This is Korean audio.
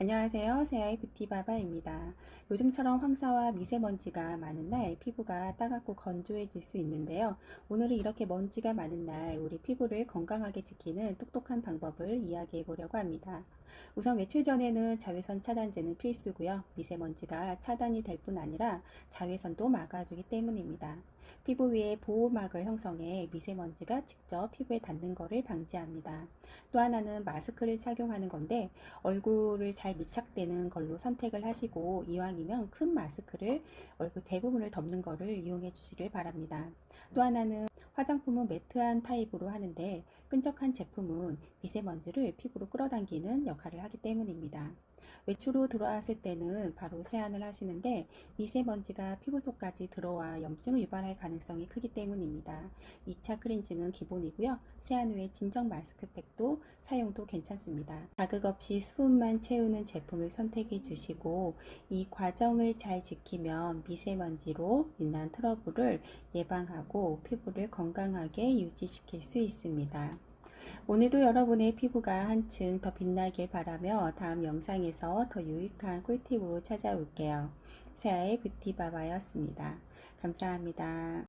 안녕하세요. 세아의 뷰티바바입니다. 요즘처럼 황사와 미세먼지가 많은 날 피부가 따갑고 건조해질 수 있는데요. 오늘은 이렇게 먼지가 많은 날 우리 피부를 건강하게 지키는 똑똑한 방법을 이야기해 보려고 합니다. 우선 외출 전에는 자외선 차단제는 필수고요. 미세먼지가 차단이 될 뿐 아니라 자외선도 막아주기 때문입니다. 피부 위에 보호막을 형성해 미세먼지가 직접 피부에 닿는 것을 방지합니다. 또 하나는 마스크를 착용하는 건데 얼굴을 잘 밀착되는 걸로 선택을 하시고 이왕이면 큰 마스크를 얼굴 대부분을 덮는 거를 이용해 주시길 바랍니다. 또 하나는 화장품은 매트한 타입으로 하는데 끈적한 제품은 미세먼지를 피부로 끌어당기는 역할을 하기 때문입니다. 외출후 돌아왔을 때는 바로 세안을 하시는데 미세먼지가 피부 속까지 들어와 염증을 유발할 가능성이 크기 때문입니다. 2차 클렌징은 기본이고요. 세안 후에 진정 마스크팩도 사용도 괜찮습니다. 자극 없이 수분만 채우는 제품을 선택해 주시고 이 과정을 잘 지키면 미세먼지로 인한 트러블을 예방하고 피부를 건강하게 유지시킬 수 있습니다. 오늘도 여러분의 피부가 한층 더 빛나길 바라며 다음 영상에서 더 유익한 꿀팁으로 찾아올게요. 세아의 뷰티바바였습니다. 감사합니다.